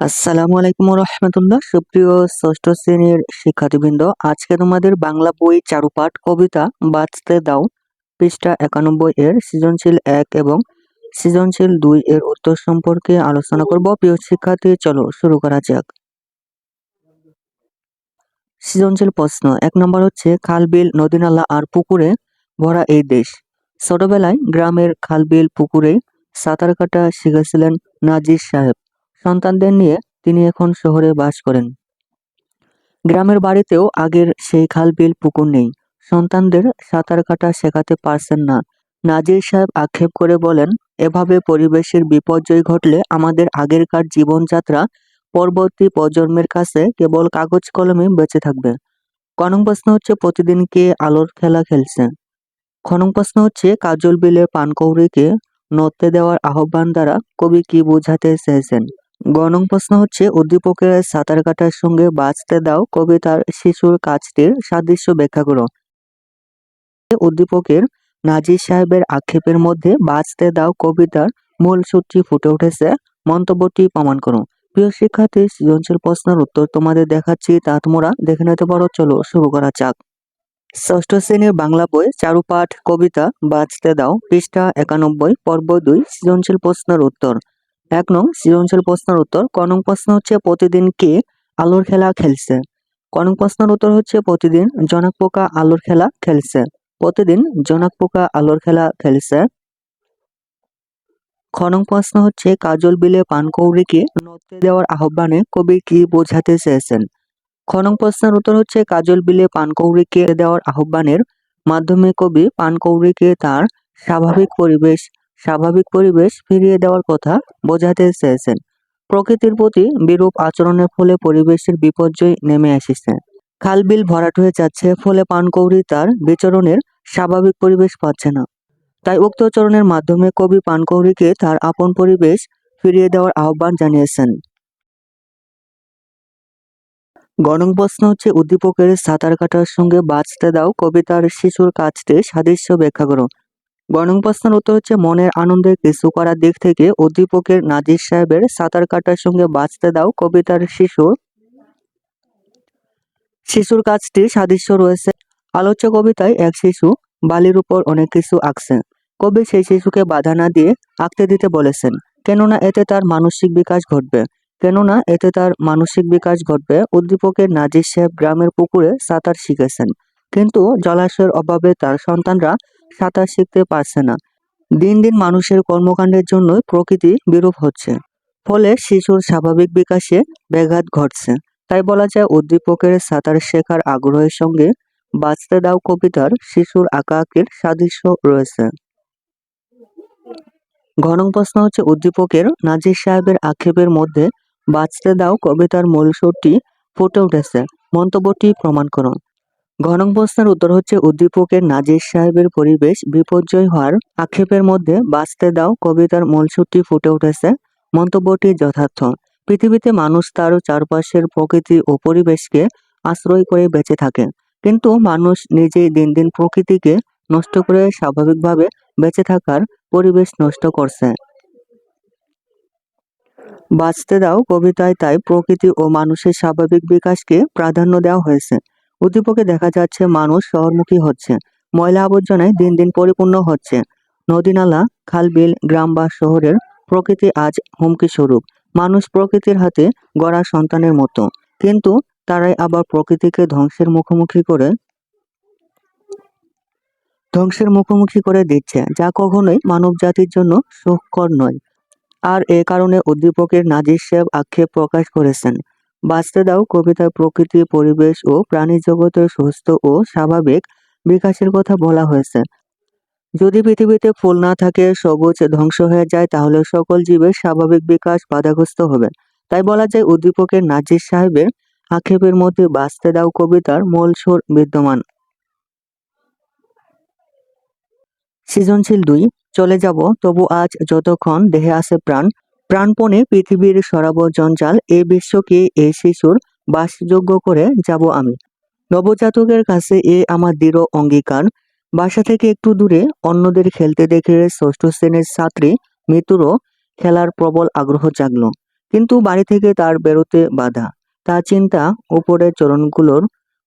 আসসালামু আলাইকুম রহমতুল্লাহ। সুপ্রিয় ষষ্ঠ শ্রেণির শিক্ষার্থীবৃন্দ, আজকে তোমাদের বাংলা বই চারুপাঠ কবিতা বাঁচতে দাও, পৃষ্ঠা একানব্বই এর সৃজনশীল এক এবং সৃজনশীল দুই এর উত্তর সম্পর্কে আলোচনা করব। প্রিয় শিক্ষার্থী, চলো শুরু করা যাক। সৃজনশীল প্রশ্ন, এক নম্বর হচ্ছে খালবিল নদীনালা আর পুকুরে ভরা এই দেশ। ছোটবেলায় গ্রামের খালবিল পুকুরে সাঁতার কাটা শিখেছিলেন নাজির সাহেব। সন্তানদের নিয়ে তিনি এখন শহরে বাস করেন। গ্রামের বাড়িতেও আগের সেই খাল বিল পুকুর নেই। সন্তানদের সাঁতার কাটা শেখাতে পারছেন না। নাজির সাহেব আক্ষেপ করে বলেন, এভাবে পরিবেশের বিপর্যয় ঘটলে আমাদের আগেরকার জীবনযাত্রা পরবর্তী প্রজন্মের কাছে কেবল কাগজ কলমে বেঁচে থাকবে। কনং প্রশ্ন হচ্ছে প্রতিদিন কে আলোর খেলা খেলছে? খনং প্রশ্ন হচ্ছে কাজল বিলে পানকৌড়িকে নড়তে দেওয়ার আহ্বান দ্বারা কবি কি বোঝাতে চেয়েছেন? গণং প্রশ্ন হচ্ছে, উদ্দীপকের সাঁতার কাটার সঙ্গে বাঁচতে দাও কবিতার শিশুর কাজটির সাদৃশ্য ব্যাখ্যা করো। উদ্দীপকের নাজির সাহেবের আক্ষেপের মধ্যে, বাঁচতে দাও কবিতার মূল সূত্রটি ফুটে উঠেছে, মন্তব্যটি প্রমাণ করো। প্রিয় শিক্ষার্থী, সৃজনশীল প্রশ্নের উত্তর তোমাদের দেখাচ্ছি, তা তোমরা দেখে নিতে পারো, চলো শুরু করা যাক। ষষ্ঠ শ্রেণির বাংলা বই, চারুপাঠ, কবিতা, বাঁচতে দাও, পৃষ্ঠা একানব্বই, পর্ব দুই, সৃজনশীল প্রশ্নের উত্তর। এক নং সৃজনশীল প্রশ্নের উত্তর। ক নং প্রশ্ন হচ্ছে, প্রতিদিন কে আলোর খেলা খেলছে? ক নং প্রশ্নের উত্তর হচ্ছে, প্রতিদিন জনক পোকা আলোর খেলা খেলছে। প্রতিদিন জনক পোকা আলোর খেলা খেলছে। খ নং প্রশ্ন হচ্ছে, কাজল বিলে পানকৌড়িকে নড়তে দেওয়ার আহ্বানে কবি কি বোঝাতে চেয়েছেন? খ নং প্রশ্নের উত্তর হচ্ছে, কাজল বিলে পানকৌড়িকে দেওয়ার আহ্বানের মাধ্যমে কবি পানকৌড়িকে তার স্বাভাবিক পরিবেশ স্বাভাবিক পরিবেশ ফিরিয়ে দেওয়ার কথা বোঝাতে চেয়েছেন। প্রকৃতির প্রতি বিরূপ আচরণের ফলে পরিবেশের বিপর্যয় নেমে এসেছে। খালবিল ভরাট হয়ে যাচ্ছে, ফলে পানকৌড়ি তার বিচরণের স্বাভাবিক পরিবেশ পাচ্ছে না। তাই উক্ত চরণের মাধ্যমে কবি পানকৌড়িকে তার আপন পরিবেশ ফিরিয়ে দেওয়ার আহ্বান জানিয়েছেন। গণং প্রশ্ন হচ্ছে, উদ্দীপকের সাঁতার কাটার সঙ্গে বাঁচতে দাও, কবিতার শিশুর কাজটি সাদৃশ্য ব্যাখ্যা করো। গণং প্রশ্নের উত্তর হচ্ছে, মনের আনন্দে কিছু করার দিক থেকে উদ্দীপকের নাজির সাহেবের সাঁতার কাটার সঙ্গে বাঁচতে দাও কবিতার শিশু। শিশুর কাজটি সাদৃশ্য রয়েছে। আলোচ্য কবিতায় এক শিশু বালির উপর অনেক কিছু আঁকছে। কবি সেই শিশুকে বাধা না দিয়ে আঁকতে দিতে বলেছেন, কেননা এতে তার মানসিক বিকাশ ঘটবে। কেননা এতে তার মানসিক বিকাশ ঘটবে। উদ্দীপকের নাজির সাহেব গ্রামের পুকুরে সাঁতার শিখেছেন। কিন্তু জলাশয়ের অভাবে তার সন্তানরা সাঁতার শিখতে পারছে না। দিন দিন মানুষের কর্মকাণ্ডের জন্য প্রকৃতি বিরূপ হচ্ছে। ফলে শিশুর স্বাভাবিক বিকাশে ব্যাঘাত ঘটছে। তাই বলা যায় উদ্দীপকের সাঁতার শেখার আগ্রহের সঙ্গে বাঁচতে দাও কবিতার শিশুর আঁকা আঁকির সাদৃশ্য রয়েছে। ঘনং প্রশ্ন হচ্ছে উদ্দীপকের নাজির সাহেবের আক্ষেপের মধ্যে বাঁচতে দাও কবিতার মূল সুরটি ফুটে উঠেছে। মন্তব্যটি প্রমাণ করুন। ঘনং প্রশ্নের উত্তর হচ্ছে উদ্দীপকের নাজির সাহেবের পরিবেশ বিপর্যয় হওয়ার আক্ষেপের মধ্যে বাঁচতে দাও কবিতার মূল সুরটি ফুটে উঠেছে মন্তব্যটি যথার্থ। পৃথিবীতে মানুষ তার চারপাশের প্রকৃতি ও পরিবেশকে আশ্রয় করে বেঁচে থাকে। কিন্তু মানুষ নিজেই দিন দিন প্রকৃতিকে নষ্ট করে স্বাভাবিকভাবে বেঁচে থাকার পরিবেশ নষ্ট করছে। বাঁচতে দাও কবিতায় তাই প্রকৃতি ও মানুষের স্বাভাবিক বিকাশকে প্রাধান্য দেওয়া হয়েছে। উদ্দীপকে দেখা যাচ্ছে মানুষ শহরমুখী হচ্ছে। ময়লা আবর্জনায় দিন দিন পরিপূর্ণ হচ্ছে। নদী নালা খালবিল, গ্রাম বা শহরের প্রকৃতি আজ হুমকি স্বরূপ। মানুষ প্রকৃতির হাতে গড়া সন্তানের মতো। কিন্তু তারাই আবার প্রকৃতিকে ধ্বংসের মুখোমুখি করে ধ্বংসের মুখোমুখি করে দিচ্ছে, যা কখনোই মানব জাতির জন্য সুখকর নয়। আর এ কারণে উদ্দীপকের নাজির সাহেব আক্ষেপ প্রকাশ করেছেন। বাঁচতে দাও কবিতায় প্রকৃতি, পরিবেশ ও প্রাণী জগতের সুস্থ ও স্বাভাবিক বিকাশের কথা বলা হয়েছে। যদি পৃথিবীতে ফুল না থাকে, সবুজ ধ্বংস হয়ে যায়, তাহলে সকল জীবের স্বাভাবিক বিকাশ বাধাগ্রস্ত হবে। তাই বলা যায় উদ্দীপকের নাজির সাহেবের আক্ষেপের মধ্যে বাঁচতে দাও কবিতার মূল সুর বিদ্যমান। সৃজনশীল দুই, চলে যাব, তবু আজ যতক্ষণ দেহে আছে প্রাণ প্রাণপণে পৃথিবীর সরাব জঞ্জাল এ বিশ্বকে এ শিশুর বাসযোগ্য করে যাব আমি। নবজাতকের কাছে এ আমার দৃঢ় অঙ্গীকার। বাসা থেকে একটু দূরে অন্যদের খেলতে দেখে ষষ্ঠ শ্রেণির ছাত্রী মৃত্যুরও খেলার প্রবল আগ্রহ জাগল। কিন্তু বাড়ি থেকে তার বেরোতে বাধা। তার চিন্তা উপরের চরণগুলোর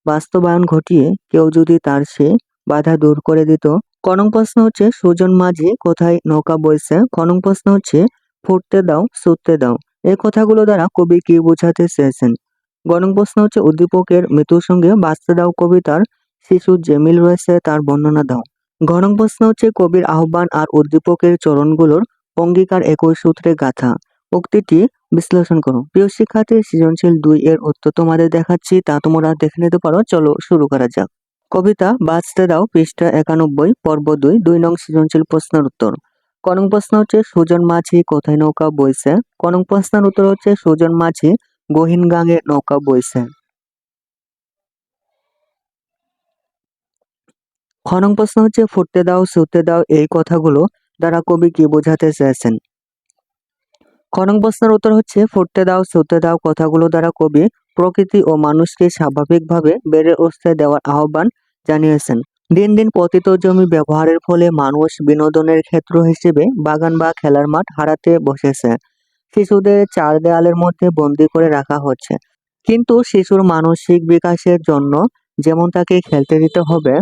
বাস্তবায়ন ঘটিয়ে কেউ যদি তার সে বাধা দূর করে দিত। কনং প্রশ্ন হচ্ছে, সুজন মাঝি কোথায় নৌকা বইছে? কনং প্রশ্ন হচ্ছে ফুটতে দাও সুততে দাও। এই কথাগুলো দ্বারা কবি কি বোঝাতে চেয়েছেন? গণং প্রশ্ন হচ্ছে, উদ্দীপকের মৃত্যুর সঙ্গে বাঁচতে দাও কবিতার শিশুর যে মিল রয়েছে তার বর্ণনা দাও। গণং প্রশ্ন হচ্ছে, কবির আহ্বান আর উদ্দীপকের চরণগুলোর অঙ্গীকার একই সূত্রে গাথা। উক্তিটি বিশ্লেষণ করো। প্রিয় শিক্ষার্থী, সৃজনশীল দুই এর উত্তর তোমাদের দেখাচ্ছি, তা তোমরা দেখে নিতে পারো। চলো শুরু করা যাক। কবিতা, বাঁচতে দাও, পৃষ্ঠা একানব্বই, পর্ব দুই দুই নং সৃজনশীল প্রশ্নের উত্তর। কনং প্রশ্ন হচ্ছে, সুজন মাঝি কোথায় নৌকা বইছে? কনং প্রশ্নের উত্তর হচ্ছে, সুজন মাঝি গহীন গাঙে নৌকা বইছে। খনং প্রশ্ন হচ্ছে, ফুটতে দাও, সুতে দাও, এই কথাগুলো দ্বারা কবি কি বোঝাতে চেয়েছেন? খনং প্রশ্নের উত্তর হচ্ছে, ফুটতে দাও, সুতে দাও কথাগুলো দ্বারা কবি প্রকৃতি ও মানুষকে স্বাভাবিকভাবে বেড়ে উঠতে দেওয়ার আহ্বান জানিয়েছেন। দিন দিন পতিত জমি ব্যবহারের ফলে মানুষ বিনোদনের ক্ষেত্র হিসেবে বাগান বা খেলার মাঠ হারাতে বসেছে। শিশুদের চার দেয়ালের মধ্যে বন্দি করে রাখা হচ্ছে। কিন্তু শিশুর মানসিক বিকাশের জন্য যেমন তাকে খেলতে দিতে হবে,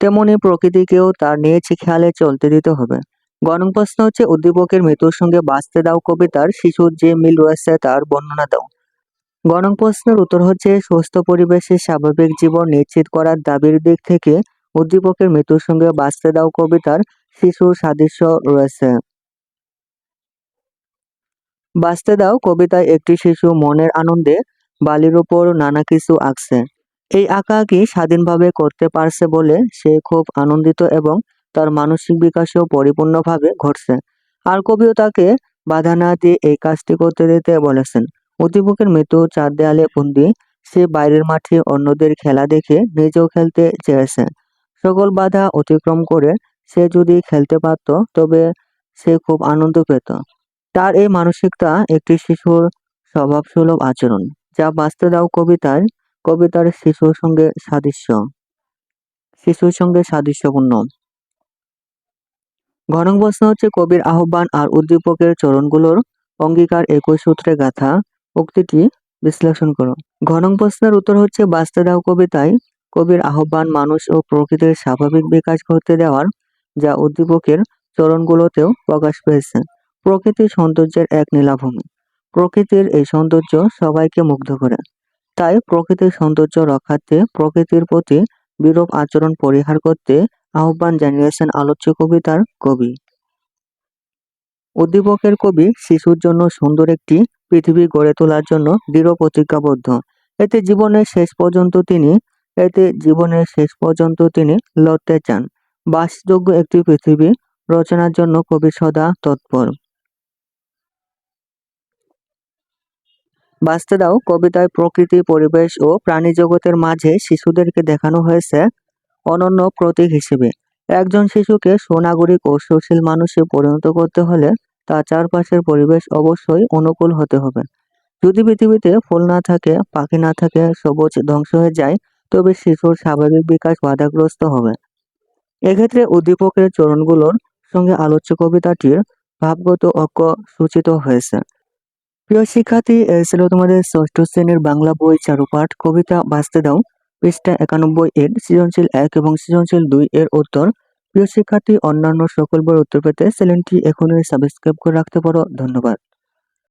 তেমনি প্রকৃতিকেও তার নিজ খেয়ালে চলতে দিতে হবে। গণং প্রশ্ন হচ্ছে, উদ্দীপকের মৃত্যুর সঙ্গে বাঁচতে দাও কবিতার শিশুর যে মিল রয়েছে তার বর্ণনা দাও। গণং প্রশ্নের উত্তর হচ্ছে, সুস্থ পরিবেশে স্বাভাবিক জীবন নিশ্চিত করার দাবির দিক থেকে উদ্দীপকের মৃত্যুর সঙ্গে বাঁচতে দাও কবিতার শিশুর সাদৃশ্য রয়েছে। বাঁচতে দাও কবিতায় একটি শিশু মনের আনন্দে বালির উপর নানা কিছু আঁকছে। এই আঁকা কি স্বাধীনভাবে করতে পারছে বলে সে খুব আনন্দিত এবং তার মানসিক বিকাশেও পরিপূর্ণভাবে ঘটছে। আর কবিও তাকে বাধা না দিয়ে এই কাজটি করতে দিতে বলেছেন। উদ্দীপকের মৃত্যু চার দেয়ালে বন্দি। সে বাইরের মাঠে অন্যদের খেলা দেখে নিজেও খেলতে চেয়েছে। সকল বাধা অতিক্রম করে সে যদি খেলতে পারত, তবে সে খুব আনন্দ পেত। তার এই মানসিকতা একটি শিশুর স্বভাবসুলভ আচরণ, যা বাঁচতে দাও কবিতার কবিতার শিশুর সঙ্গে সাদৃশ্য। শিশুর সঙ্গে সাদৃশ্যপূর্ণ। ঘনং প্রশ্ন হচ্ছে কবির আহ্বান আর উদ্দীপকের চরণগুলোর অঙ্গীকার একই সূত্রে গাথা। উক্তিটি বিশ্লেষণ করো। ঘনং প্রশ্নের উত্তর হচ্ছে, বাঁচতে দাও কবিতায় কবির আহ্বান মানুষ ও প্রকৃতির স্বাভাবিক বিকাশ করতে দেওয়ার, যা উদ্দীপকের চরণগুলোতেও প্রকাশ পেয়েছে। প্রকৃতির সৌন্দর্যের এক নীলাভূমি। প্রকৃতির এই সৌন্দর্য সবাইকে মুগ্ধ করে। তাই প্রকৃতির সৌন্দর্য রক্ষার্থে প্রকৃতির প্রতি বিরূপ আচরণ পরিহার করতে আহ্বান জানিয়েছেন আলোচ্য কবিতার কবি। উদ্দীপকের কবি শিশুর জন্য সুন্দর একটি পৃথিবী গড়ে তোলার জন্য দৃঢ় প্রতিজ্ঞাবদ্ধ। এতে জীবনের শেষ পর্যন্ত তিনি, এতে জীবনের শেষ পর্যন্ত তিনি লড়তে চান। বাসযোগ্য একটি পৃথিবী রচনার জন্য কবি সদা তৎপর। বাঁচতে দাও, কবিতায় প্রকৃতি, পরিবেশ ও প্রাণী জগতের মাঝে শিশুদেরকে দেখানো হয়েছে অনন্য প্রতীক হিসেবে। একজন শিশুকে সুনাগরিক ও সুশীল মানুষে পরিণত করতে হলে তার চারপাশের পরিবেশ অবশ্যই অনুকূল হতে হবে। যদি পৃথিবীতে ফুল না থাকে, পাখি না থাকে, সবুজ ধ্বংস হয়ে যায়, তবে শিশুর স্বাভাবিক বিকাশ বাধাগ্রস্ত হবে। এক্ষেত্রে উদ্দীপকের চরণগুলোর সঙ্গে আলোচ্য কবিতাটির ভাবগত ঐক্য সূচিত হয়েছে। প্রিয় শিক্ষার্থী, এই ছিল তোমাদের ষষ্ঠ শ্রেণির বাংলা বই চারুপাঠ। কবিতা বাঁচতে দাও। পৃষ্ঠা একানব্বই এর সৃজনশীল এক এবং সৃজনশীল দুই এর উত্তর প্রিয় শিক্ষার্থী অন্যান্য সকল বই উত্তর পেতে চ্যানেলটি এখনই সাবস্ক্রাইব করে রাখতে পারো। ধন্যবাদ।